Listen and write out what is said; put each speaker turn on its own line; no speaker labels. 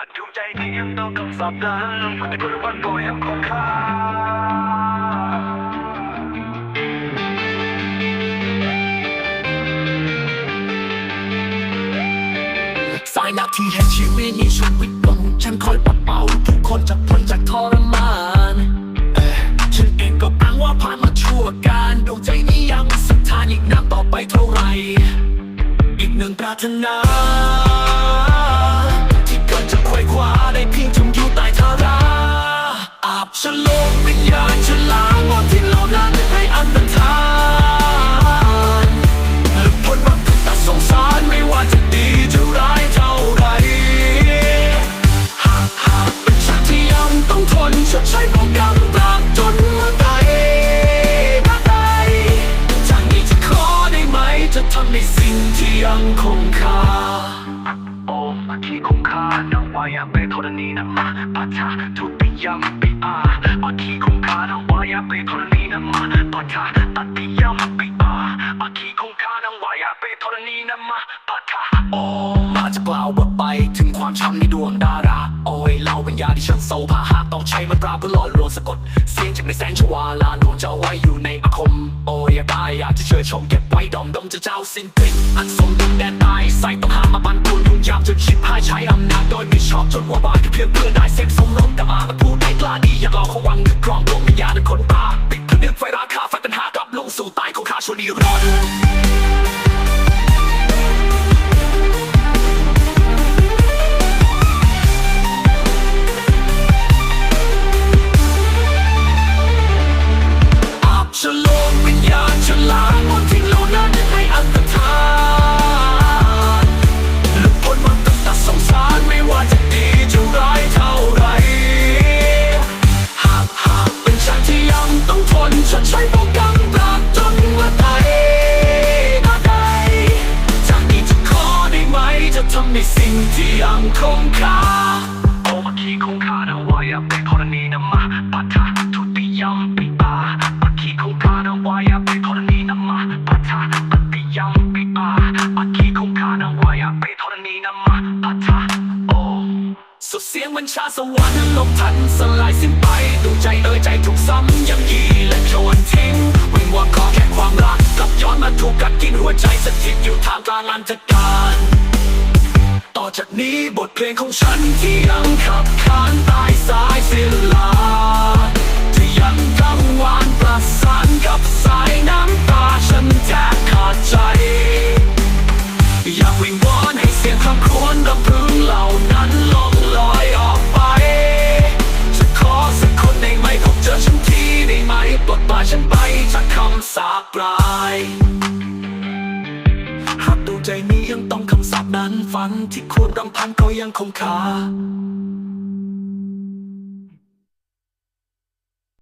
ากถูกใจที่ยังต้องคำสาปนั้นไอ้คนวันก็ยังคงคา
สายนักที่แห่งชีวิตนี้ชีวิตของฉันคอยปัดเป่าทุกคนจากพ้นจากทรมานเอ่อฉันเองก็อ้างว่าผ่านมาชั่วการดวงใจนี้ยังศรัทธานอีกนานต่อไปเท่าไร อีกหนึ่งปรารถนา ฟ้าได้เพียงจมอยู่ใต้ธาราอาบฉลมวิญญาณฉล้างหมดที่เหล่านั้นให้อันตรธานผลมันคือตัดสงสารไม่ว่าจะดีจะร้ายเท่าไรหากหากเป็นฉันที่ยังต้องทนชดใช้เพราะกรรมตราบจนเมื่อใดเมื่อใดจากนี้จะขอได้ไหมจะทำในสิ่งที่ยังคงคา
นีนะมาปัจจาทุติยมปิอาอาคีคงคานังวายาเปโทรนีนะมาปัจจาตติยมปิอาอาคีคงคานังวายาเปโทรนีนะมาปัจจา
โอ้มาจะกล่าวว่าไปถึงความช้ำในดวงดาราโอ้ยเล่าเป็นยาที่ฉันโซพาหากต้องใช้มันตราเพื่อหล่อลวงสะกด เสียงจากในแสนชวาลานวงจะไว้อยู่ในอาคม โอ้ยอยากได้อยากจะเชิญชมเก็บไว้ดอมดมจะเจ้าสิ้นกลิ่นอันสมดุลแดนใต้ใส่ต้องหามาปันปูนยุ่งยามจนชิบหายใช้อำนาจโดยไม่ชอบจนหัวบาน อยากลองเขาวังนึกกรองดวงวิญญาณนั้นคนตาปิดผนึกไฟราคาไฟปัญหากับลงสู่ตายของข้าชวนีรอดอาบฉลมวิญญาณฉลางมนทิ้ ชดใช้เพราะกรรมตราบจนว่าตายนาใดจากนี้จะขอได้ไหม จะทำในสิ่งที่ยังคงคา
โอมาคีคงคานังวายาเปโทรนีนะมาปัจจาทุติยมปิอาอาคีคงคานังวายาเปโทรนีนะมาปัจจาตัติยมปิอาอาคีคงคานังวายาเปโทรนีนะมาปัจจาโอ้
สุดเสียงบัญชาสวรรค์ลบทันสลายสิ้นไปดวใจเอ่ยใจถูกซ้ำยังยี ลันจัดการ ต่อจากนี้บทเพลงของฉันที่ยังขับขานใต้สายศิลา นั้นฝันที่ควรรำพันก็ยังคงคา